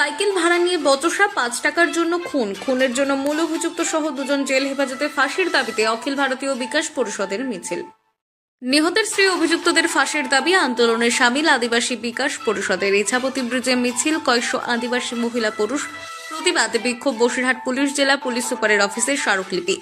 Cycle ভাড়া নিয়ে বচসা পাঁচ টাকার জন্য খুন। খুনের জন্য মূল অভিযুক্ত সহ দুজন জেল হেফাজতে ফাঁসির দাবিতে অখিল ভারতীয় বিকাশ পরিষদের মিছিল। নিহতের স্ত্রী অভিযুক্তদের ফাঁসির দাবি আন্দোলনে সামিল আদিবাসী বিকাশ পরিষদের। ইছাপতি ব্রিজে মিছিল, কয়েকশো আদিবাসী মহিলা পুরুষ, প্রতিবাদে বিক্ষোভ বসিরহাট পুলিশ, জেলা পুলিশ সুপারের অফিসের স্মারকলিপি।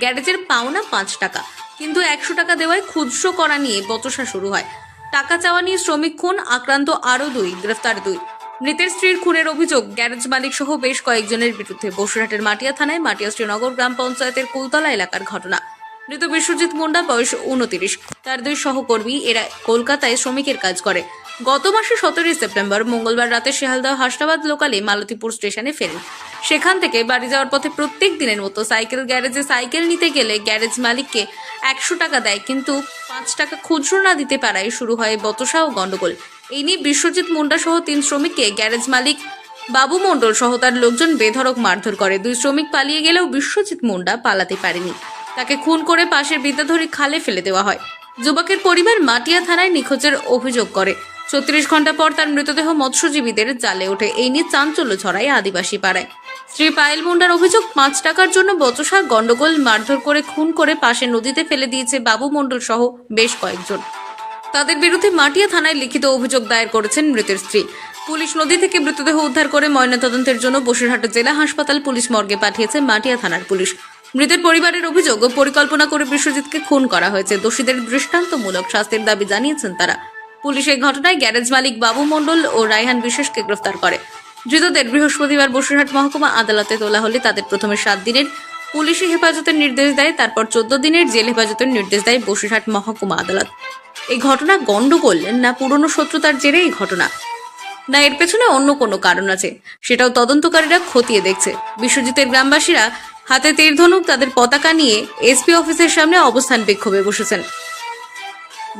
গ্যারেজের পাওনা পাঁচ টাকা, কিন্তু একশো টাকা দেওয়ায় খুচরো করা নিয়ে বচসা শুরু হয়। টাকা চাওয়া নিয়ে শ্রমিক খুন, আক্রান্ত আরও দুই, গ্রেফতার দুই। মৃতের স্ত্রীর খুনের অভিযোগ গ্যারেজ মালিক সহ বেশ কয়েকজনের বিরুদ্ধে বসুরহাটের মাটিয়া থানায় মাটিয়া শ্রীনগর গ্রাম পঞ্চায়েতের কুলতলা এলাকার ঘটনা। মৃত বিশ্বজিৎ মুন্ডা, বয়স উনতিরিশ তার দুই সহকর্মী এরা কলকাতায় শ্রমিকের কাজ করে। গত মাসে সতেরোই সেপ্টেম্বর মঙ্গলবার রাতে শিয়ালদহ হাসনাবাদ লোকালে মালতীপুর স্টেশনে ফেরেন। সেখান থেকে বাড়ি যাওয়ার পথে প্রত্যেক দিনের মতো সাইকেল গ্যারেজে সাইকেল নিতে গেলে গ্যারেজ মালিককে একশো টাকা দেয়, কিন্তু পাঁচ টাকা খুচরো না দিতে পারায় শুরু হয় বতসা ও গন্ডগোল এই নিয়ে বিশ্বজিৎ মুন্ডা সহ তিন শ্রমিককে গ্যারেজ মালিক বাবু মণ্ডল সহ তার লোকজন বেধড়ক মারধর করে। দুই শ্রমিক পালিয়ে গেলেও বিশ্বজিৎ মুন্ডা পালাতে পারেনি। তাকে খুন করে পাশের বিদ্যাধরী খালে ফেলে দেওয়া হয়। যুবকের পরিবার মাটিয়া থানায় নিখোঁজের অভিযোগ করে। ছত্রিশ ঘণ্টা পর তার মৃতদেহ মৎস্যজীবীদের জালে ওঠে। এই নিয়ে চাঞ্চল্য ছড়ায় আদিবাসী পাড়ায়। শ্রী পায়েল মুন্ডার অভিযোগ, পাঁচ টাকার জন্য বচসা গন্ডগোল মারধর করে খুন করে পাশে নদীতে ফেলে দিয়েছে বাবু মণ্ডল সহ বেশ কয়েকজন। তাদের বিরুদ্ধে মাটিয়া থানায় লিখিত অভিযোগ দায়ের করেছেন মৃতের স্ত্রী। পুলিশ নদী থেকে মৃতদেহ উদ্ধার করে ময়নাতদন্তের জন্য বসিরহাট জেলা হাসপাতাল পুলিশ মর্গে পাঠিয়েছে মাটিয়া থানার পুলিশ। মৃতের পরিবারের অভিযোগ পরিকল্পনা করে বিশ্বজিৎকে খুন করা হয়েছে। দোষীদের দৃষ্টান্তমূলক শাস্তির দাবি জানিয়েছেন তারা। পুলিশ এই ঘটনায় গ্যারেজ মালিক বাবু মণ্ডল ও রায়হান বিশ্বাসকে গ্রেফতার করে। ধৃতদের বৃহস্পতিবার বসিরহাট মহকুমা আদালতে তোলা হলে তাদের প্রথমে সাত দিনের পুলিশি হেফাজতের নির্দেশ দেয়, তারপর চোদ্দ দিনের জেল হেফাজতের নির্দেশ দেয় বসিরহাট মহকুমা আদালত। এই ঘটনা গন্ডগোল না পুরনো শত্রুতার জেরে এই ঘটনা? না, এর পেছনে অন্য কোনো কারণ আছে। সেটাও তদন্তকারীরা খতিয়ে দেখছে। বিশ্বজিতের গ্রামবাসীরা হাতে তীর ধনুক, তাদের পতাকা নিয়ে এসপি অফিসের সামনে অবস্থান বিক্ষোভে বসেছেন।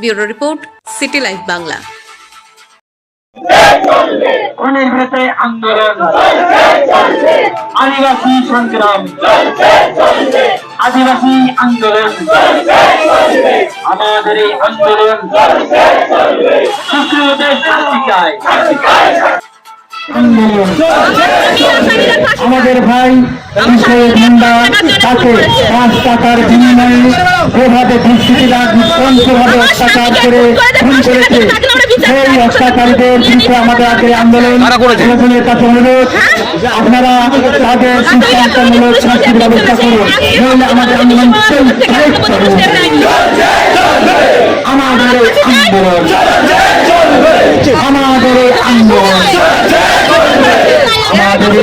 Bureau report, city life Bangla. অনির্বৃত আন্দোলন। আদিবাসী সংগ্রাম। আদিবাসী আন্দোলন। আমাদের এই আন্দোলন আন্দোলন আমাদের ভাই মুন্ডা তাকে পাঁচ টাকার বিনিময়ে এভাবে দুষ্কৃতীরা নৃশংসভাবে অত্যাচার করে খুন করেছে। সেই অত্যাচারীদের বিরুদ্ধে আমাদের আজকে আন্দোলন প্রশাসনের কাছে অনুরোধ আপনারা তাদের সিদ্ধান্তমূলক শাস্তির ব্যবস্থা করুন। নইলে আমাদের আন্দোলন আমাদের আন্দোলন। আমাদের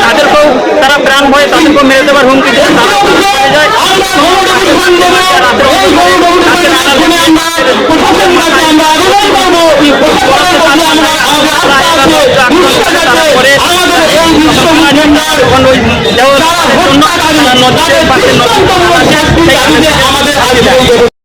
তাদেরকেও তারা প্রাণ ভয়ে তাদেরকেও মেরে দেওয়ার হুমকি দিয়ে তারা যায় তখন ওই দেহ নদীতে পাশে নদী আছে, সেখানে আমাদের